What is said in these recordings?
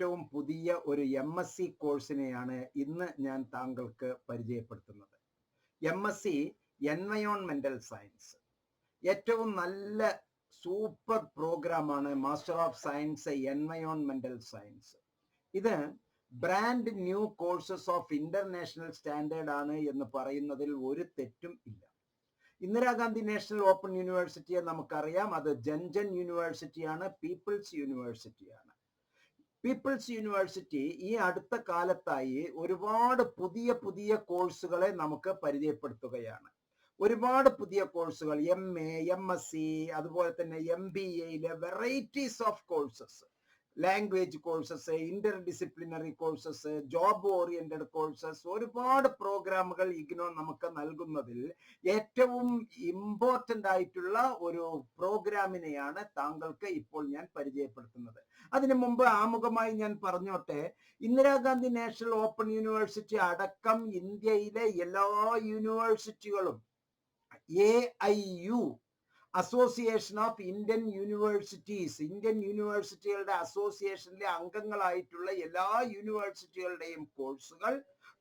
ഏറ്റവും പുതിയ ഒരു എം എസ് സി കോഴ്സിനെയാണ് ഇന്ന് ഞാൻ താങ്കൾക്ക് പരിചയപ്പെടുത്തുന്നത്. എം എസ് സി എൻവയോൺമെന്റൽ സയൻസ് ഏറ്റവും നല്ല സൂപ്പർ പ്രോഗ്രാമാണ് മാസ്റ്റർ ഓഫ് സയൻസ് എൻവയോൺമെന്റൽ സയൻസ് ഇത് brand new courses of international standard ആണ് എന്ന് പറയുന്നതിൽ ഒരു തെറ്റും ഇല്ല. ഇന്ദിരാഗാന്ധി നാഷണൽ ഓപ്പൺ യൂണിവേഴ്സിറ്റിയെ നമുക്കറിയാം. അത് ജൻജൻ യൂണിവേഴ്സിറ്റിയാണ് പീപ്പിൾസ് യൂണിവേഴ്സിറ്റിയാണ് പീപ്പിൾസ് യൂണിവേഴ്സിറ്റി ഈ അടുത്ത കാലത്തായി ഒരുപാട് പുതിയ പുതിയ കോഴ്സുകളെ നമുക്ക് പരിചയപ്പെടുത്തുകയാണ്. ഒരുപാട് പുതിയ കോഴ്സുകൾ M A M S C അതുപോലെ തന്നെ എം ബി എയിലെ varieties of courses language courses inter disciplinary courses job oriented courses ഒരുപാട് പ്രോഗ്രാമുകൾ ഇഗ്നോ നമുക്ക് നൽകുന്നതിൽ ഏറ്റവും ഇമ്പോർട്ടന്റ് ആയിട്ടുള്ള ഒരു പ്രോഗ്രാമിനെയാണ് താങ്കൾക്ക് ഇപ്പോൾ ഞാൻ പരിചയപ്പെടുത്തുന്നത്. അതിനു മുമ്പ് ആമുഖമായി ഞാൻ പറഞ്ഞോട്ടെ ഇന്ദിരാഗാന്ധി നാഷണൽ ഓപ്പൺ യൂണിവേഴ്സിറ്റി അടക്കം ഇന്ത്യയിലെ എല്ലാ യൂണിവേഴ്സിറ്റികളും A I U association of Indian universities Indian യൂണിവേഴ്സിറ്റികളുടെ അസോസിയേഷനിലെ അംഗങ്ങളായിട്ടുള്ള എല്ലാ യൂണിവേഴ്സിറ്റികളുടെയും കോഴ്സുകൾ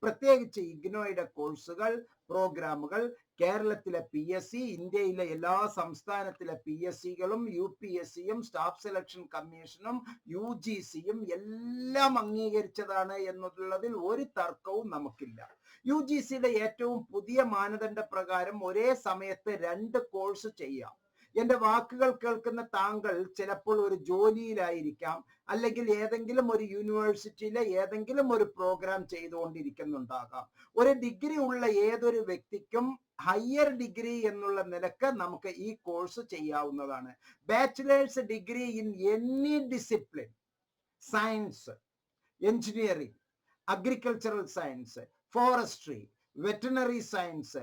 പ്രത്യേകിച്ച് ഇഗ്നോയുടെ കോഴ്സുകൾ പ്രോഗ്രാമുകൾ കേരളത്തിലെ പി എസ് സി ഇന്ത്യയിലെ എല്ലാ സംസ്ഥാനത്തിലെ പി എസ് സികളും യു പി എസ് സിയും സ്റ്റാഫ് സെലക്ഷൻ കമ്മീഷനും യു ജി സിയും എല്ലാം അംഗീകരിച്ചതാണ് എന്നുള്ളതിൽ ഒരു തർക്കവും നമുക്കില്ല. യു ജി സിയുടെ ഏറ്റവും പുതിയ മാനദണ്ഡ പ്രകാരം ഒരേ സമയത്ത് രണ്ട് കോഴ്സ് ചെയ്യാം. എന്റെ വാക്കുകൾ കേൾക്കുന്ന താങ്കൾ ചിലപ്പോൾ ഒരു ജോലിയിലായിരിക്കാം അല്ലെങ്കിൽ ഏതെങ്കിലും ഒരു യൂണിവേഴ്സിറ്റിയിലെ ഏതെങ്കിലും ഒരു പ്രോഗ്രാം ചെയ്തുകൊണ്ടിരിക്കുന്നുണ്ടാകാം. ഒരു ഡിഗ്രി ഉള്ള ഏതൊരു വ്യക്തിക്കും ഹയർ ഡിഗ്രി എന്നുള്ള നിലയ്ക്ക് നമുക്ക് ഈ കോഴ്സ് ചെയ്യാവുന്നതാണ്. Bachelors degree in any discipline science engineering agricultural science. Forestry veterinary science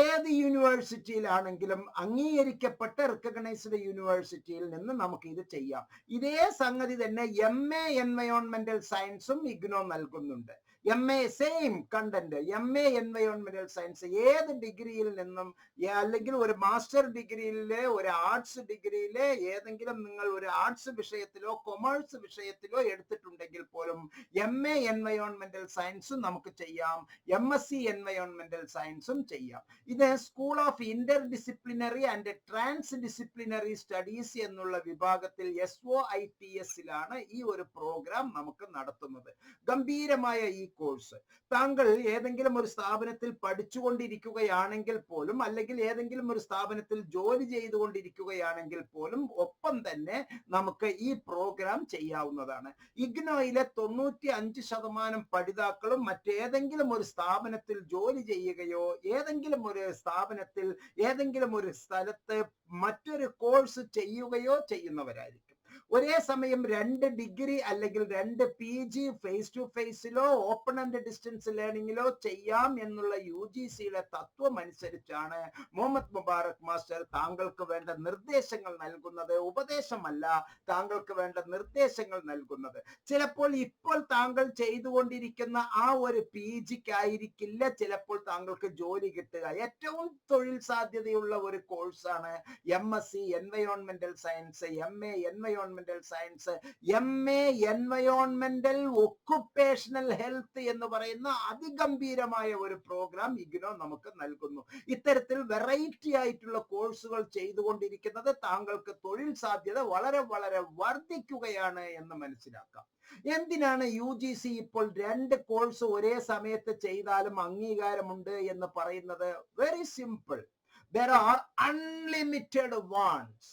ഏത് യൂണിവേഴ്സിറ്റിയിലാണെങ്കിലും അംഗീകരിക്കപ്പെട്ട റെക്കഗ്നൈസ്ഡ് യൂണിവേഴ്സിറ്റിയിൽ നിന്ന് നമുക്ക് ഇത് ചെയ്യാം. ഇതേ സംഗതി തന്നെ എം എ എൻവയോൺമെന്റൽ സയൻസും ഇഗ്നോ നൽകുന്നുണ്ട്. M A same content M A എൻവയോൺമെന്റൽ science ഏത് ഡിഗ്രിയിൽ നിന്നും അല്ലെങ്കിൽ ഒരു മാസ്റ്റർ ഡിഗ്രിയിലെ ഒരു ആർട്സ് ഡിഗ്രിയിലെ ഏതെങ്കിലും നിങ്ങൾ ഒരു ആർട്സ് വിഷയത്തിലോ കൊമേഴ്സ് വിഷയത്തിലോ എടുത്തിട്ടുണ്ടെങ്കിൽ പോലും എം എ എൻവയോൺമെന്റൽ സയൻസും നമുക്ക് ചെയ്യാം. എം എസ് സി എൻവയോൺമെന്റൽ സയൻസും ചെയ്യാം. ഇത് school of interdisciplinary and transdisciplinary studies എന്നുള്ള വിഭാഗത്തിൽ എസ് ഒ ഐ ടി എസിലാണ് ഈ ഒരു പ്രോഗ്രാം നമുക്ക് നടത്തുന്നത്. ഗംഭീരമായ ഈ കോഴ്സ് താങ്കൾ ഏതെങ്കിലും ഒരു സ്ഥാപനത്തിൽ പഠിച്ചുകൊണ്ടിരിക്കുകയാണെങ്കിൽ പോലും അല്ലെങ്കിൽ ഏതെങ്കിലും ഒരു സ്ഥാപനത്തിൽ ജോലി ചെയ്തുകൊണ്ടിരിക്കുകയാണെങ്കിൽ പോലും ഒപ്പം തന്നെ നമുക്ക് ഈ പ്രോഗ്രാം ചെയ്യാവുന്നതാണ്. ഇഗ്നോയിലെ തൊണ്ണൂറ്റി അഞ്ച് ശതമാനം പഠിതാക്കളും മറ്റേതെങ്കിലും ഒരു സ്ഥാപനത്തിൽ ജോലി ചെയ്യുകയോ ഏതെങ്കിലും ഒരു സ്ഥാപനത്തിൽ ഏതെങ്കിലും ഒരു സ്ഥലത്ത് മറ്റൊരു കോഴ്സ് ചെയ്യുകയോ ചെയ്യുന്നവരായിരിക്കും. ഒരേ സമയം രണ്ട് ഡിഗ്രി അല്ലെങ്കിൽ രണ്ട് പി ജി ഫേസ് ടു ഫേസിലോ ഓപ്പൺ ആൻഡ് ഡിസ്റ്റൻസ് ലേണിംഗിലോ ചെയ്യാം എന്നുള്ള യു ജി സിയുടെ തത്വം അനുസരിച്ചാണ് മുഹമ്മദ് മുബാറക് മാസ്റ്റർ താങ്കൾക്ക് വേണ്ട നിർദ്ദേശങ്ങൾ നൽകുന്നത്. ഉപദേശമല്ല താങ്കൾക്ക് വേണ്ട നിർദ്ദേശങ്ങൾ നൽകുന്നത്. ചിലപ്പോൾ ഇപ്പോൾ താങ്കൾ ചെയ്തുകൊണ്ടിരിക്കുന്ന ആ ഒരു പി ജിക്കായിരിക്കില്ല. ചിലപ്പോൾ താങ്കൾക്ക് ജോലി കിട്ടുക. ഏറ്റവും തൊഴിൽ സാധ്യതയുള്ള ഒരു കോഴ്സാണ് എം എസ് സി എൻവയോൺമെന്റൽ സയൻസ് എം എ എൻവയോൺമെന്റൽ science M A എൻവയോൺമെന്റൽ occupational health എന്ന് പറയുന്ന അതിഗംഭീരമായ ഒരു പ്രോഗ്രാം ഇഗ്നോ നമുക്ക് നൽകുന്നു. ഇത്തരത്തിൽ വെറൈറ്റി ആയിട്ടുള്ള കോഴ്സുകൾ ചെയ്തുകൊണ്ടിരിക്കുന്നത് താങ്കൾക്ക് തൊഴിൽ സാധ്യത വളരെ വളരെ വർദ്ധിക്കുകയാണ് എന്ന് മനസ്സിലാക്കാം. എന്തിനാണ് യു ജി സി ഇപ്പോൾ രണ്ട് കോഴ്സ് ഒരേ സമയത്ത് ചെയ്താലും അംഗീകാരമുണ്ട് എന്ന് പറയുന്നത്? Very simple there are unlimited wants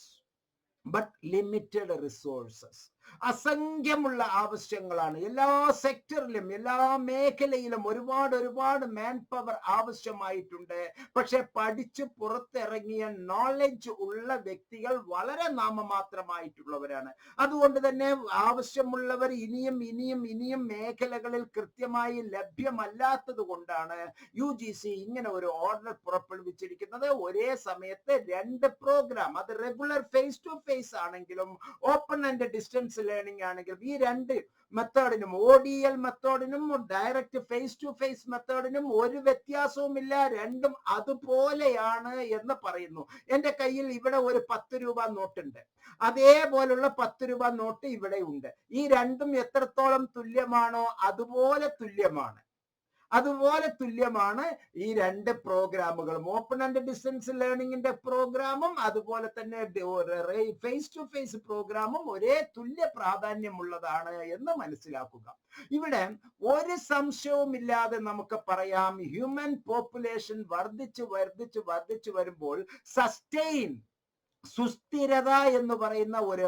but limited resources. അസംഖ്യമുള്ള ആവശ്യങ്ങളാണ്. എല്ലാ സെക്ടറിലും എല്ലാ മേഖലയിലും ഒരുപാട് ഒരുപാട് മാൻ പവർ ആവശ്യമായിട്ടുണ്ട്. പക്ഷെ പഠിച്ച് പുറത്തിറങ്ങിയ നോളജ് ഉള്ള വ്യക്തികൾ വളരെ നാമമാത്രമായിട്ടുള്ളവരാണ്. അതുകൊണ്ട് തന്നെ ആവശ്യമുള്ളവർ ഇനിയും ഇനിയും ഇനിയും മേഖലകളിൽ കൃത്യമായി ലഭ്യമല്ലാത്തത് കൊണ്ടാണ് യു ജി സി ഇങ്ങനെ ഒരു ഓർഡർ പുറപ്പെടുവിച്ചിരിക്കുന്നത്. ഒരേ സമയത്ത് രണ്ട് പ്രോഗ്രാം അത് റെഗുലർ ഫേസ് ടു ഫേസ് ആണെങ്കിലും open and distance distance learning ആണെങ്കിലും ഈ രണ്ട് മെത്തേഡിനും ഒ ഡി എൽ മെത്തേഡിനും ഡയറക്റ്റ് ഫേസ് ടു ഫേസ് മെത്തേഡിനും ഒരു വ്യത്യാസവുമില്ല. രണ്ടും അതുപോലെയാണ് എന്ന് പറയുന്നു. എന്റെ കയ്യിൽ ഇവിടെ ഒരു പത്ത് രൂപ നോട്ടുണ്ട്. അതേപോലുള്ള പത്ത് രൂപ നോട്ട് ഇവിടെ ഉണ്ട്. ഈ രണ്ടും എത്രത്തോളം തുല്യമാണോ അതുപോലെ തുല്യമാണ്. അതുപോലെ തുല്യമാണ് ഈ രണ്ട് പ്രോഗ്രാമുകളും. ഓപ്പൺ ആൻഡ് ഡിസ്റ്റൻസ് ലേണിംഗിന്റെ പ്രോഗ്രാമും അതുപോലെ തന്നെ ഫേസ് ടു ഫേസ് പ്രോഗ്രാമും ഒരേ തുല്യ പ്രാധാന്യമുള്ളതാണ് എന്ന് മനസ്സിലാക്കുക. ഇവിടെ ഒരു സംശയവുമില്ലാതെ നമുക്ക് പറയാം. ഹ്യൂമൻ പോപ്പുലേഷൻ വർദ്ധിച്ചു വർദ്ധിച്ചു വർദ്ധിച്ചു വരുമ്പോൾ സസ്റ്റെയിൻ സുസ്ഥിരത എന്ന് പറയുന്ന ഒരു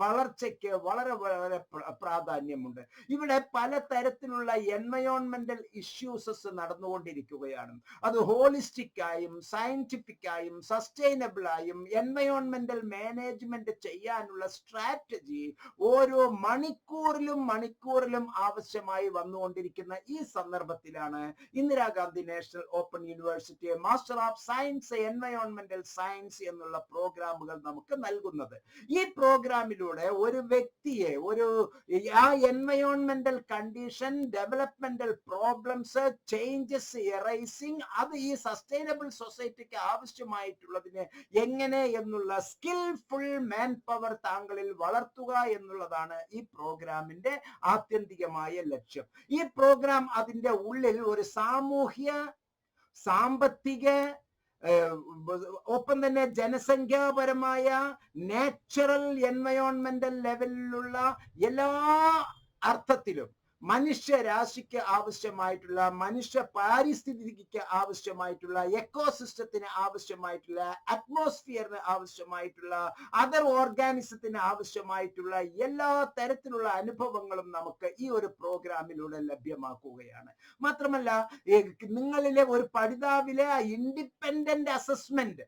വളർച്ചയ്ക്ക് വളരെ വളരെ പ്രാധാന്യമുണ്ട്. ഇവിടെ പല തരത്തിലുള്ള എൻവയോൺമെന്റൽ ഇഷ്യൂസസ് നടന്നുകൊണ്ടിരിക്കുകയാണ്. അത് ഹോളിസ്റ്റിക് ആയും സയന്റിഫിക് ആയും സസ്റ്റൈനബിൾ ആയും എൻവയോൺമെന്റൽ മാനേജ്മെന്റ് ചെയ്യാനുള്ള സ്ട്രാറ്റജി ഓരോ മണിക്കൂറിലും മണിക്കൂറിലും ആവശ്യമായി വന്നുകൊണ്ടിരിക്കുന്ന ഈ സന്ദർഭത്തിലാണ് Indira Gandhi national open university master of science എൻവയോൺമെന്റൽ സയൻസ് എന്നുള്ള പ്രോഗ്രാമുകൾ നമുക്ക് നൽകുന്നത്. ഈ പ്രോഗ്രാമിലൂടെ ഒരു വ്യക്തിയെ ഒരു ആ എൻവയോൺമെന്റൽ condition developmental problems changes arising അത് ഈ സസ്റ്റൈനബിൾ സൊസൈറ്റിക്ക് ആവശ്യമായിട്ടുള്ളതിന് എങ്ങനെ എന്നുള്ള സ്കിൽഫുൾ മാൻ പവർ താങ്കളിൽ വളർത്തുക എന്നുള്ളതാണ് ഈ പ്രോഗ്രാമിന്റെ ആത്യന്തികമായ ലക്ഷ്യം. ഈ പ്രോഗ്രാം അതിന്റെ ഉള്ളിൽ ഒരു സാമൂഹ്യ സാമ്പത്തിക ഒപ്പം തന്നെ ജനസംഖ്യാപരമായ നാച്ചുറൽ എൻവയോൺമെന്റൽ ലെവലിലുള്ള എല്ലാ അർത്ഥത്തിലും മനുഷ്യരാശിക്ക് ആവശ്യമായിട്ടുള്ള മനുഷ്യ പാരിസ്ഥിതിക്ക് ആവശ്യമായിട്ടുള്ള എക്കോസിസ്റ്റത്തിന് ആവശ്യമായിട്ടുള്ള അറ്റ്മോസ്ഫിയറിന് ആവശ്യമായിട്ടുള്ള അതർ ഓർഗാനിസത്തിന് ആവശ്യമായിട്ടുള്ള എല്ലാ തരത്തിലുള്ള അനുഭവങ്ങളും നമുക്ക് ഈ ഒരു പ്രോഗ്രാമിലൂടെ ലഭ്യമാക്കുകയാണ്. മാത്രമല്ല നിങ്ങളിലെ ഒരു പഠിതാവിലെ ഇൻഡിപെൻഡന്റ് അസസ്മെന്റ്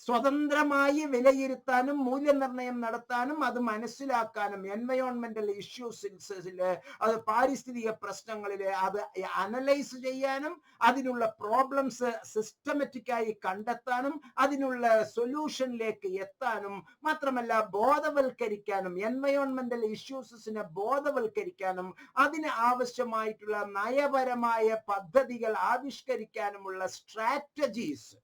സ്വതന്ത്രമായി വിലയിരുത്താനും മൂല്യനിർണയം നടത്താനും അത് മനസ്സിലാക്കാനും എൻവയോൺമെന്റൽ ഇഷ്യൂസിൽ അത് പാരിസ്ഥിതിക പ്രശ്നങ്ങളിൽ അത് അനലൈസ് ചെയ്യാനും അതിനുള്ള പ്രോബ്ലംസ് സിസ്റ്റമാറ്റിക്കായി കണ്ടെത്താനും അതിനുള്ള സൊല്യൂഷനിലേക്ക് എത്താനും മാത്രമല്ല ബോധവൽക്കരിക്കാനും എൻവയോൺമെന്റൽ ഇഷ്യൂസിനെ ബോധവൽക്കരിക്കാനും അതിന് ആവശ്യമായിട്ടുള്ള നയപരമായ പദ്ധതികൾ ആവിഷ്കരിക്കാനുമുള്ള സ്ട്രാറ്റജീസ്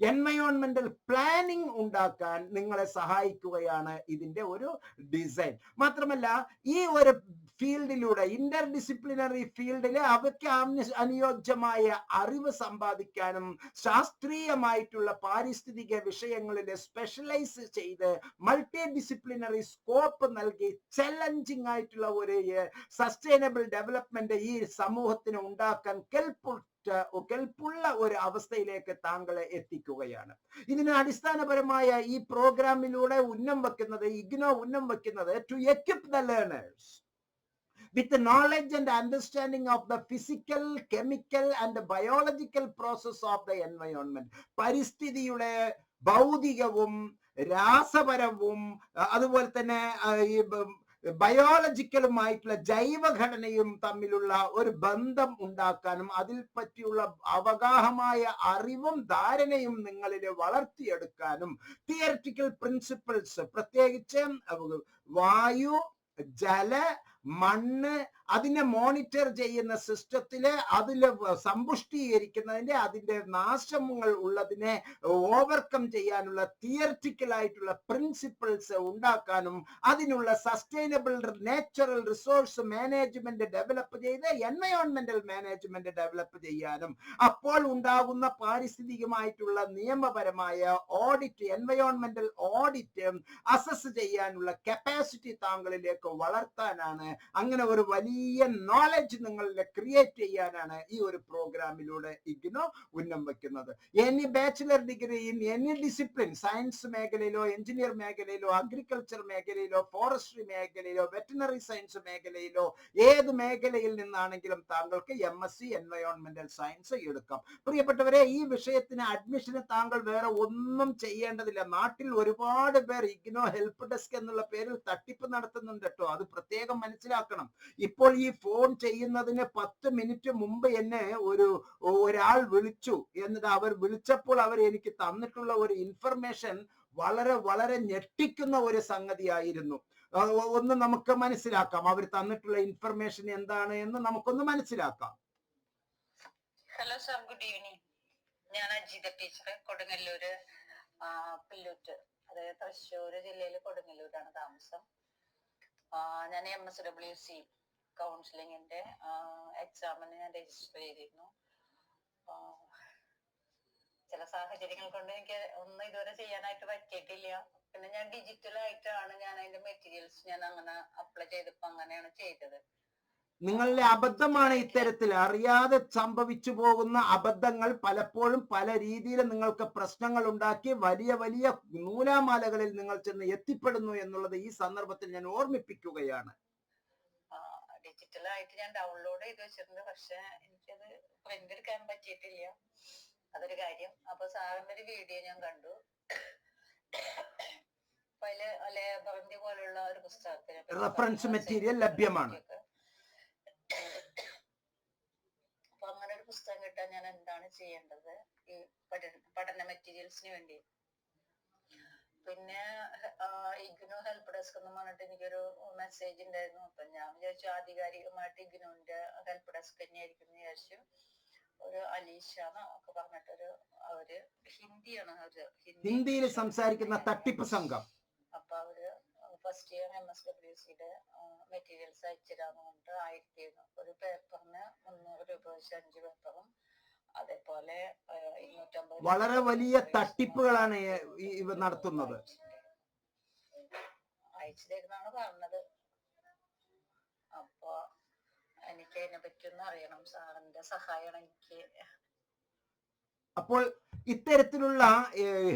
എൻവയോൺമെന്റൽ പ്ലാനിംഗ് ഉണ്ടാക്കാൻ നിങ്ങളെ സഹായിക്കുകയാണ് ഇതിന്റെ ഒരു ഡിസൈൻ മാത്രമല്ല ഈ ഒരു ഫീൽഡിലൂടെ ഇന്റർ ഡിസിപ്ലിനറി ഫീൽഡിൽ അവയ്ക്ക് അനുയോജ്യമായ അറിവ് സമ്പാദിക്കാനും ശാസ്ത്രീയമായിട്ടുള്ള പാരിസ്ഥിതിക വിഷയങ്ങളിൽ സ്പെഷ്യലൈസ് ചെയ്ത് മൾട്ടി ഡിസിപ്ലിനറി സ്കോപ്പ് നൽകി ചലഞ്ചിങ് ആയിട്ടുള്ള ഒരു സസ്റ്റൈനബിൾ ഡെവലപ്മെന്റ് ഈ സമൂഹത്തിന് ഉണ്ടാക്കാൻ കെൽപ്പുൾ കെൽപ്പുള്ള ഒരു അവസ്ഥയിലേക്ക് താങ്കളെ എത്തിക്കുകയാണ്. ഇതിന് അടിസ്ഥാനപരമായ ഈ പ്രോഗ്രാമിലൂടെ ഉന്നം വെക്കുന്നത് ഇഗ്നോ ഉന്നം വെക്കുന്നത് to equip the learners with knowledge and understanding of the physical, chemical and biological process of the environment. പരിസ്ഥിതിയുടെ ഭൗതികവും രാസപരവും അതുപോലെ തന്നെ ഈ ബയോളജിക്കലും ബയോളജിക്കലുമായിട്ടുള്ള ജൈവഘടനയും തമ്മിലുള്ള ഒരു ബന്ധം ഉണ്ടാക്കാനും അതിൽ പറ്റിയുള്ള അവഗാഹമായ അറിവും ധാരണയും നിങ്ങളിൽ വളർത്തിയെടുക്കാനും തിയററ്റിക്കൽ പ്രിൻസിപ്പിൾസ് പ്രത്യേകിച്ച് വായു ജല മണ്ണ് അതിനെ മോണിറ്റർ ചെയ്യുന്ന സിസ്റ്റത്തിൽ അതിൽ സമ്പുഷ്ടീകരിക്കുന്നതിന്റെ അതിന്റെ നാശങ്ങൾ ഉള്ളതിനെ ഓവർകം ചെയ്യാനുള്ള തിയറിറ്റിക്കൽ ആയിട്ടുള്ള പ്രിൻസിപ്പിൾസ് ഉണ്ടാക്കാനും അതിനുള്ള sustainable natural resource management develop ചെയ്ത് എൻവയോൺമെന്റൽ മാനേജ്മെന്റ് ഡെവലപ്പ് ചെയ്യാനും അപ്പോൾ ഉണ്ടാകുന്ന പാരിസ്ഥിതികമായിട്ടുള്ള നിയമപരമായ ഓഡിറ്റ് എൻവയോൺമെന്റൽ ഓഡിറ്റ് അസസ് ചെയ്യാനുള്ള കപ്പാസിറ്റി താങ്കളിലേക്ക് വളർത്താനാണ് അങ്ങനെ ഒരു വലിയ നോളജ് നിങ്ങളിൽ ക്രിയേറ്റ് ചെയ്യാനാണ് ഈ ഒരു പ്രോഗ്രാമിലൂടെ ഇഗ്നോ ഉന്നം വെക്കുന്നത്. Any bachelor degree in any discipline science മേഖലയിലോ engineer മേഖലയിലോ അഗ്രികൾച്ചർ മേഖലയിലോ ഫോറസ്ട്രി മേഖലയിലോ വെറ്റിനറി സയൻസ് മേഖലയിലോ ഏത് മേഖലയിൽ നിന്നാണെങ്കിലും താങ്കൾക്ക് എം എസ് സി എൻവയോൺമെന്റൽ സയൻസ് എടുക്കാം. പ്രിയപ്പെട്ടവരെ ഈ വിഷയത്തിന് അഡ്മിഷന് താങ്കൾ വേറെ ഒന്നും ചെയ്യേണ്ടതില്ല. നാട്ടിൽ ഒരുപാട് പേർ ഇഗ്നോ ഹെൽപ്പ് ഡെസ്ക് എന്നുള്ള പേരിൽ തട്ടിപ്പ് നടത്തുന്നുണ്ട് കേട്ടോ. അത് പ്രത്യേകം മനസ്സിലാക്കണം. ഇപ്പോൾ ഈ ഫോൺ ചെയ്യുന്നതിന് പത്ത് മിനിറ്റ് മുമ്പ് എന്നെ ഒരു ഒരാൾ വിളിച്ചു. എന്നിട്ട് അവർ വിളിച്ചപ്പോൾ അവർ എനിക്ക് തന്നിട്ടുള്ള ഒരു ഇൻഫർമേഷൻ വളരെ വളരെ ഞെട്ടിക്കുന്ന ഒരു സംഗതിയായിരുന്നു. ഒന്ന് നമുക്ക് മനസ്സിലാക്കാം. അവർ തന്നിട്ടുള്ള ഇൻഫർമേഷൻ എന്താണ് എന്ന് നമുക്കൊന്ന് മനസ്സിലാക്കാം. ഹലോ സാർ ഗുഡ് ഈവനിങ് ഞാൻ അജിത ടീച്ചർ കൊടുങ്ങല്ലൂര് പില്ലൂറ്റ്. അതായത് തൃശ്ശൂര് ജില്ലയിലെ കൊടുങ്ങല്ലൂരാണ് താമസം. ഞാൻ എം എസ് ഡബ്ല്യു സി കൗൺസിലിങ്ങിന്റെ എക്സാമിന് ഞാൻ രജിസ്റ്റർ ചെയ്തിരുന്നു. ചില സാഹചര്യങ്ങൾ കൊണ്ട് എനിക്ക് ഒന്നും ഇതുവരെ ചെയ്യാനായിട്ട് പറ്റിയിട്ടില്ല. പിന്നെ ഞാൻ ഡിജിറ്റൽ ആയിട്ടാണ് ഞാൻ അതിന്റെ മെറ്റീരിയൽസ് ഞാൻ അങ്ങനെ അപ്ലൈ ചെയ്തപ്പോ അങ്ങനെയാണ് ചെയ്തത്. നിങ്ങളുടെ അബദ്ധമാണ് ഇത്തരത്തിൽ. അറിയാതെ സംഭവിച്ചു പോകുന്ന അബദ്ധങ്ങൾ പലപ്പോഴും പല രീതിയിൽ നിങ്ങൾക്ക് പ്രശ്നങ്ങൾ ഉണ്ടാക്കി വലിയ വലിയ നൂലാമാലകളിൽ നിങ്ങൾ ചെന്ന് എത്തിപ്പെടുന്നു എന്നുള്ളത് ഈ സന്ദർഭത്തിൽ ഞാൻ ഓർമ്മിപ്പിക്കുകയാണ്. ആയിട്ട് ഞാൻ ഡൗൺലോഡ് ചെയ്ത് വെച്ചിട്ടുണ്ട്. പക്ഷെ എനിക്കത് പ്രിന്റ് എടുക്കാൻ പറ്റിയിട്ടില്ല. അതൊരു കാര്യം. അപ്പൊ സാറിന്റെ ഒരു വീഡിയോ ഞാൻ കണ്ടു. പല ലേബറിന്റെ പോലുള്ള ഒരു പുസ്തകത്തിന് റെഫറൻസ് മെറ്റീരിയൽ ലഭ്യമാണ്. അപ്പൊ അങ്ങനെ ഒരു പുസ്തകം കിട്ടാൻ ഞാൻ എന്താണ് ചെയ്യേണ്ടത്? ഈ പഠന പഠന മെറ്റീരിയൽസിന് വേണ്ടി. പിന്നെ ഇഗ്നോ ഹെൽപ്പ് ഡെസ്ക് എന്ന് പറഞ്ഞിട്ട് എനിക്കൊരു മെസ്സേജ് ഉണ്ടായിരുന്നു അപ്പൊ ഞാൻ വിചാരിച്ചു ആധികാരികമായിട്ട് ഇഗ്നുവിന്റെ ഹെൽപ്പ് ഡെസ്ക് തന്നെയായിരിക്കും എന്ന് വിചാരിച്ചു. ഒരു അലീഷ ഒക്കെ പറഞ്ഞിട്ടൊരു അവർ ഹിന്ദിയാണ് അവർ. ഹിന്ദിയിൽ സംസാരിക്കുന്ന തട്ടിപ്പ് സംഘം. അപ്പൊ അവർ first year M S W സിയുടെ മെറ്റീരിയൽസ് അയച്ചിരാന്ന് പറഞ്ഞിട്ട് ആയിരത്തി ഒരു പേപ്പറിന് മുന്നൂറ് രൂപ വെച്ച് അഞ്ച് പേപ്പറും അതേപോലെ വളരെ വലിയ തട്ടിപ്പുകളാണ് ഇവ നടത്തുന്നത്. അയച്ചു തരുന്നാണ് പറഞ്ഞത്. അപ്പൊ എനിക്ക് അതിനെ പറ്റി ഒന്ന് അറിയണം സാറിന്റെ സഹായമാണ് എനിക്ക്. അപ്പോൾ ഇത്തരത്തിലുള്ള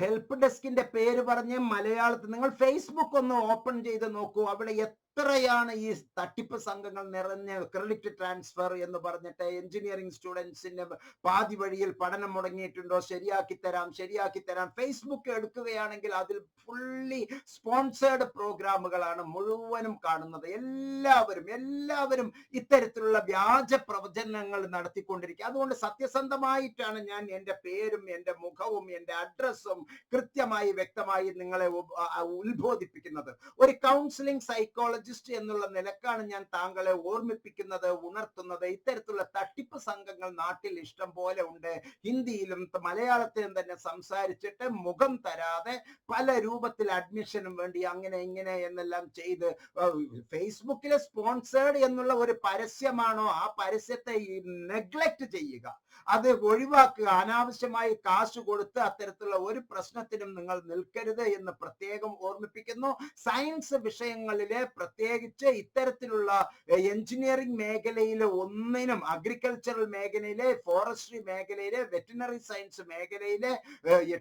ഹെൽപ്പ് ഡെസ്കിന്റെ പേര് പറഞ്ഞ് മലയാളത്തിൽ നിങ്ങൾ ഫേസ്ബുക്ക് ഒന്ന് ഓപ്പൺ ചെയ്ത് നോക്കൂ. അവിടെ എത്രയാണ് ഈ തട്ടിപ്പ് സംഘങ്ങൾ നിറഞ്ഞ ക്രെഡിറ്റ് ട്രാൻസ്ഫർ എന്ന് പറഞ്ഞിട്ട് എഞ്ചിനീയറിംഗ് സ്റ്റുഡൻസിന് പാതി വഴിയിൽ പഠനം മുടങ്ങിയിട്ടുണ്ടോ? ശരിയാക്കി തരാം ശരിയാക്കി തരാം. ഫേസ്ബുക്ക് എടുക്കുകയാണെങ്കിൽ അതിൽ ഫുള്ളി സ്പോൺസേർഡ് പ്രോഗ്രാമുകളാണ് മുഴുവനും കാണുന്നത്. എല്ലാവരും എല്ലാവരും ഇത്തരത്തിലുള്ള വ്യാജ പ്രവചനങ്ങൾ നടത്തിക്കൊണ്ടിരിക്കുക. അതുകൊണ്ട് സത്യസന്ധമായിട്ടാണ് ഞാൻ എന്റെ പേരും എന്റെ മുഖവും എന്റെ അഡ്രസ്സും കൃത്യമായി വ്യക്തമായി നിങ്ങളെ ഉത്ബോധിപ്പിക്കുന്നത്. ഒരു കൗൺസിലിംഗ് സൈക്കോളജിസ്റ്റ് എന്നുള്ള നിലക്കാണ് ഞാൻ താങ്കളെ ഓർമ്മിപ്പിക്കുന്നത് ഉണർത്തുന്നത്. ഇത്തരത്തിലുള്ള തട്ടിപ്പ് സംഘങ്ങൾ നാട്ടിൽ ഇഷ്ടം പോലെ ഉണ്ട്. ഹിന്ദിയിലും മലയാളത്തിലും തന്നെ സംസാരിച്ചിട്ട് മുഖം തരാതെ പല രൂപത്തിൽ അഡ്മിഷനും വേണ്ടി അങ്ങനെ ഇങ്ങനെ എന്നെല്ലാം ചെയ്ത് ഫേസ്ബുക്കിലെ സ്പോൺസേഡ് എന്നുള്ള ഒരു പരസ്യമാണോ ആ പരസ്യത്തെ നെഗ്ലക്ട് ചെയ്യുക? അത് ഒഴിവാക്കുക. അനാവശ്യമായി കാശ് കൊടുത്ത് അത്തരത്തിലുള്ള ഒരു പ്രശ്നത്തിനും നിങ്ങൾ നിൽക്കരുത് എന്ന് പ്രത്യേകം ഓർമ്മിപ്പിക്കുന്നു. സയൻസ് വിഷയങ്ങളിലെ പ്രത്യേകിച്ച് ഇത്തരത്തിലുള്ള എഞ്ചിനീയറിംഗ് മേഖലയിലെ ഒന്നിനും അഗ്രികൾച്ചറൽ മേഖലയിലെ ഫോറസ്ട്രി മേഖലയിലെ വെറ്റിനറി സയൻസ് മേഖലയിലെ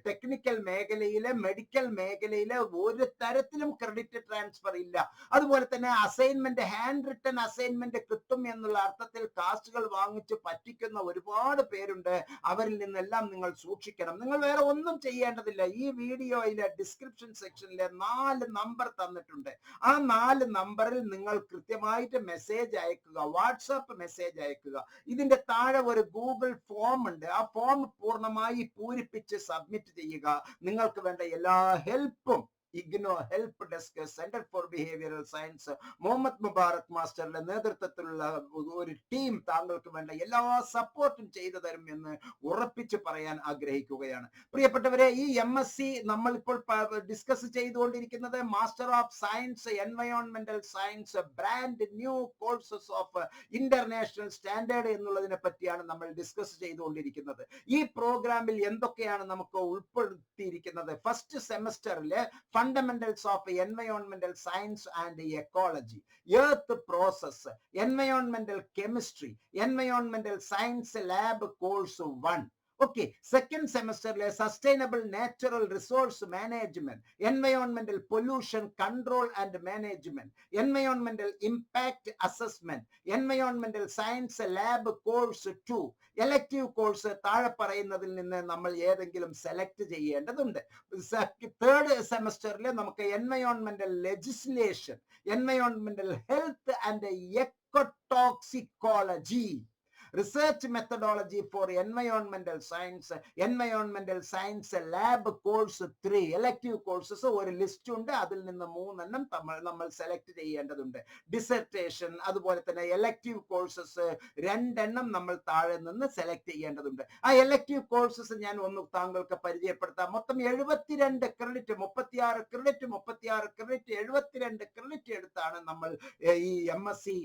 ടെക്നിക്കൽ മേഖലയിലെ മെഡിക്കൽ മേഖലയിലെ ഒരു തരത്തിലും ക്രെഡിറ്റ് ട്രാൻസ്ഫർ ഇല്ല. അതുപോലെ തന്നെ അസൈൻമെന്റ് ഹാൻഡ് റിട്ടൺ അസൈൻമെന്റ് കിട്ടും എന്നുള്ള അർത്ഥത്തിൽ കാശുകൾ വാങ്ങിച്ച് പറ്റിക്കുന്ന ഒരുപാട് പേരുണ്ട്. അവരിൽ നിന്നെല്ലാം നിങ്ങൾ സൂക്ഷിക്കണം. നിങ്ങൾ വേറെ ഒന്നും ചെയ്യേണ്ടതില്ല. ഈ വീഡിയോയിലെ ഡിസ്ക്രിപ്ഷൻ സെക്ഷനിലെ നാല് നമ്പർ തന്നിട്ടുണ്ട്. ആ നാല് നമ്പറിൽ നിങ്ങൾ കൃത്യമായിട്ട് മെസ്സേജ് അയക്കുക. വാട്സാപ്പ് മെസ്സേജ് അയക്കുക. ഇതിന്റെ താഴെ ഒരു ഗൂഗിൾ ഫോം ഉണ്ട്. ആ ഫോം പൂർണമായി പൂരിപ്പിച്ച് സബ്മിറ്റ് ചെയ്യുക. നിങ്ങൾക്ക് വേണ്ട എല്ലാ ഹെൽപ്പും IGNOU help desk centre for behavioural science Muhammad Mubarak മാസ്റ്ററുടെ നേതൃത്വത്തിലുള്ള ഒരു ടീം താങ്കൾക്ക് വേണ്ട എല്ലാ സപ്പോർട്ടും ചെയ്തു തരും എന്ന് ഉറപ്പിച്ച് പറയാൻ ആഗ്രഹിക്കുകയാണ്. പ്രിയപ്പെട്ടവരെ ഈ എം എസ് സി നമ്മൾ ഇപ്പോൾ ഡിസ്കസ് ചെയ്തുകൊണ്ടിരിക്കുന്നത് master of science എൻവയോൺമെന്റൽ science brand new courses of international standard എന്നുള്ളതിനെ പറ്റിയാണ് നമ്മൾ ഡിസ്കസ് ചെയ്തുകൊണ്ടിരിക്കുന്നത്. ഈ പ്രോഗ്രാമിൽ എന്തൊക്കെയാണ് നമുക്ക് ഉൾപ്പെടുത്തിയിരിക്കുന്നത്? ഫസ്റ്റ് സെമസ്റ്ററിലെ fundamentals of environmental science and ecology, earth process, environmental chemistry, environmental science lab course 1. Okay second സെമസ്റ്ററിലെ sustainable natural resource management എൻവയോൺമെന്റൽ pollution control and management എൻവയോൺമെന്റൽ impact assessment എൻവയോൺമെന്റൽ science lab course to elective course താഴെ പറയുന്നതിൽ നിന്ന് നമ്മൾ ഏതെങ്കിലും select ചെയ്യേണ്ടതുണ്ട്. Third സെമസ്റ്ററിൽ നമുക്ക് എൻവയോൺമെന്റൽ legislation എൻവയോൺമെന്റൽ health and എക്കോടോക്സിക്കോളജി research methodology four എൻവയോൺമെന്റൽ science എൻവയോൺമെന്റൽ science lab course three elective courses ഒരു ലിസ്റ്റ് ഉണ്ട്. അതിൽ നിന്ന് മൂന്നെണ്ണം നമ്മൾ സെലക്ട് ചെയ്യേണ്ടതുണ്ട്. ഡിസർട്ടേഷൻ അതുപോലെ തന്നെ എലക്റ്റീവ് കോഴ്സസ് രണ്ടെണ്ണം നമ്മൾ താഴെ നിന്ന് സെലക്ട് ചെയ്യേണ്ടതുണ്ട്. ആ എലക്റ്റീവ് കോഴ്സസ് ഞാൻ ഒന്ന് താങ്കൾക്ക് പരിചയപ്പെടുത്താം. മൊത്തം എഴുപത്തിരണ്ട് ക്രെഡിറ്റ് മുപ്പത്തിയാറ് ക്രെഡിറ്റ് മുപ്പത്തിയാറ് ക്രെഡിറ്റ് എഴുപത്തിരണ്ട് ക്രെഡിറ്റ് എടുത്താണ് നമ്മൾ ഈ എം എസ് സി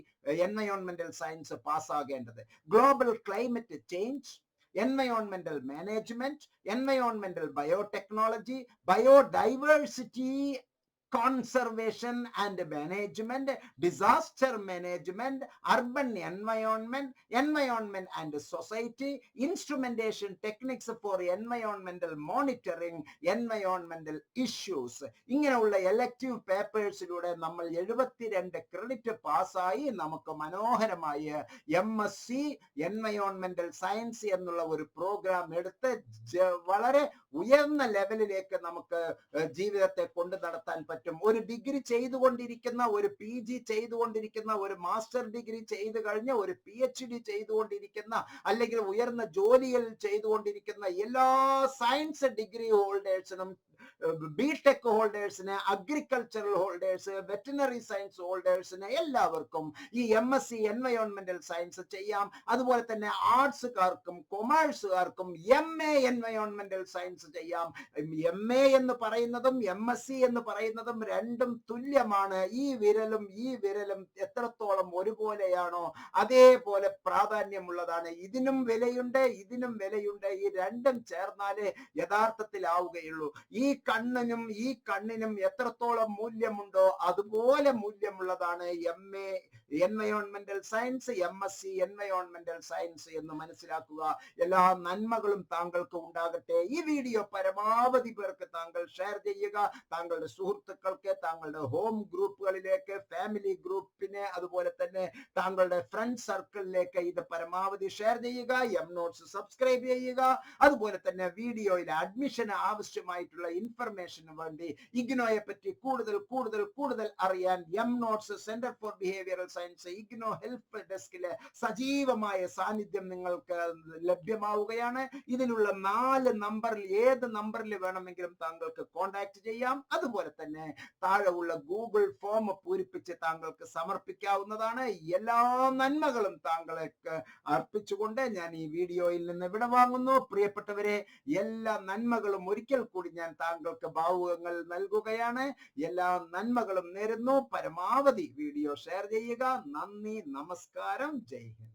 എൻവയോൺമെന്റൽ സയൻസ് പാസ്സാകേണ്ടത് global climate change, environmental management, environmental biotechnology, biodiversity conservation and management, disaster management, urban environment, environment and society, instrumentation techniques for environmental monitoring, environmental issues. ഇങ്ങനെയുള്ള elective പേപ്പേഴ്സിലൂടെ നമ്മൾ എഴുപത്തിരണ്ട് credit പാസ്സായി നമുക്ക് മനോഹരമായ M S C എൻവയോൺമെന്റൽ science എന്നുള്ള ഒരു പ്രോഗ്രാം എടുത്ത് വളരെ ഉയർന്ന ലെവലിലേക്ക് നമുക്ക് ജീവിതത്തെ കൊണ്ടു നടത്താൻ പറ്റും. ഒരു ഡിഗ്രി ചെയ്തുകൊണ്ടിരിക്കുന്ന ഒരു പി ജി ചെയ്തുകൊണ്ടിരിക്കുന്ന ഒരു മാസ്റ്റർ ഡിഗ്രി ചെയ്തു കഴിഞ്ഞ ഒരു പി എച്ച് ഡി ചെയ്തുകൊണ്ടിരിക്കുന്ന അല്ലെങ്കിൽ ഉയർന്ന ജോലിയിൽ ചെയ്തുകൊണ്ടിരിക്കുന്ന എല്ലാ സയൻസ് ഡിഗ്രി ഹോൾഡേഴ്സിനും ബി ടെക് ഹോൾഡേഴ്സിന് അഗ്രികൾച്ചറൽ ഹോൾഡേഴ്സ് വെറ്റിനറി സയൻസ് ഹോൾഡേഴ്സിന് എല്ലാവർക്കും ഈ എം എസ് സി എൻവയോൺമെന്റൽ സയൻസ് ചെയ്യാം. അതുപോലെ തന്നെ ആർട്സുകാർക്കും കൊമേഴ്സുകാർക്കും എം എ എൻവയോൺമെന്റൽ സയൻസ് ചെയ്യാം. എം എ എന്ന് പറയുന്നതും എം എസ് സി എന്ന് പറയുന്നതും രണ്ടും തുല്യമാണ്. ഈ വിരലും ഈ വിരലും എത്രത്തോളം ഒരുപോലെയാണോ അതേപോലെ പ്രാധാന്യമുള്ളതാണ്. ഇതിനും വിലയുണ്ട് ഇതിനും വിലയുണ്ട്. ഈ രണ്ടും ചേർന്നാലേ യഥാർത്ഥത്തിലാവുകയുള്ളൂ. ഈ കണ്ണിനും ഈ കണ്ണിനും എത്രത്തോളം മൂല്യമുണ്ടോ അതുപോലെ മൂല്യമുള്ളതാണ് എം എ എൻവയോൺമെന്റൽ സയൻസ് എം എസ് സി എൻവയോൺമെന്റൽ സയൻസ് എന്ന് മനസ്സിലാക്കുക. എല്ലാ നന്മകളും താങ്കൾക്ക് ഉണ്ടാകട്ടെ. ഈ വീഡിയോ പരമാവധി പേർക്ക് താങ്കൾ ഷെയർ ചെയ്യുക. താങ്കളുടെ സുഹൃത്തുക്കൾക്ക് താങ്കളുടെ ഹോം ഗ്രൂപ്പുകളിലേക്ക് ഫാമിലി ഗ്രൂപ്പിനെ അതുപോലെ തന്നെ താങ്കളുടെ ഫ്രണ്ട് സർക്കിളിലേക്ക് ഇത് പരമാവധി ഷെയർ ചെയ്യുക. എം നോട്ട്സ് സബ്സ്ക്രൈബ് ചെയ്യുക. അതുപോലെ തന്നെ വീഡിയോയിൽ അഡ്മിഷന് ആവശ്യമായിട്ടുള്ള ഇൻഫർമേഷന് വേണ്ടി ഇഗ്നോയെ പറ്റി കൂടുതൽ കൂടുതൽ കൂടുതൽ അറിയാൻ M notes centre for behavioural science IGNOU help ഡെസ്കിലെ സജീവമായ സാന്നിധ്യം നിങ്ങൾക്ക് ലഭ്യമാവുകയാണ്. ഇതിലുള്ള നാല് നമ്പറിൽ ഏത് നമ്പറിൽ വേണമെങ്കിലും താങ്കൾക്ക് കോൺടാക്ട് ചെയ്യാം. അതുപോലെ തന്നെ താഴെ ഉള്ള ഗൂഗിൾ ഫോം പൂരിപ്പിച്ച് താങ്കൾക്ക് സമർപ്പിക്കാവുന്നതാണ്. എല്ലാ നന്മകളും താങ്കൾക്ക് അർപ്പിച്ചുകൊണ്ട് ഞാൻ ഈ വീഡിയോയിൽ നിന്ന് വിടവാങ്ങുന്നു. പ്രിയപ്പെട്ടവരെ എല്ലാ നന്മകളും ഒരിക്കൽ കൂടി ഞാൻ താങ്കൾക്ക് ഭാവുകങ്ങൾ നൽകുകയാണ്. എല്ലാ നന്മകളും നേരുന്നു. പരമാവധി വീഡിയോ ഷെയർ ചെയ്യുക. നന്ദി നമസ്കാരം. ജയ് ഹിന്ദ്.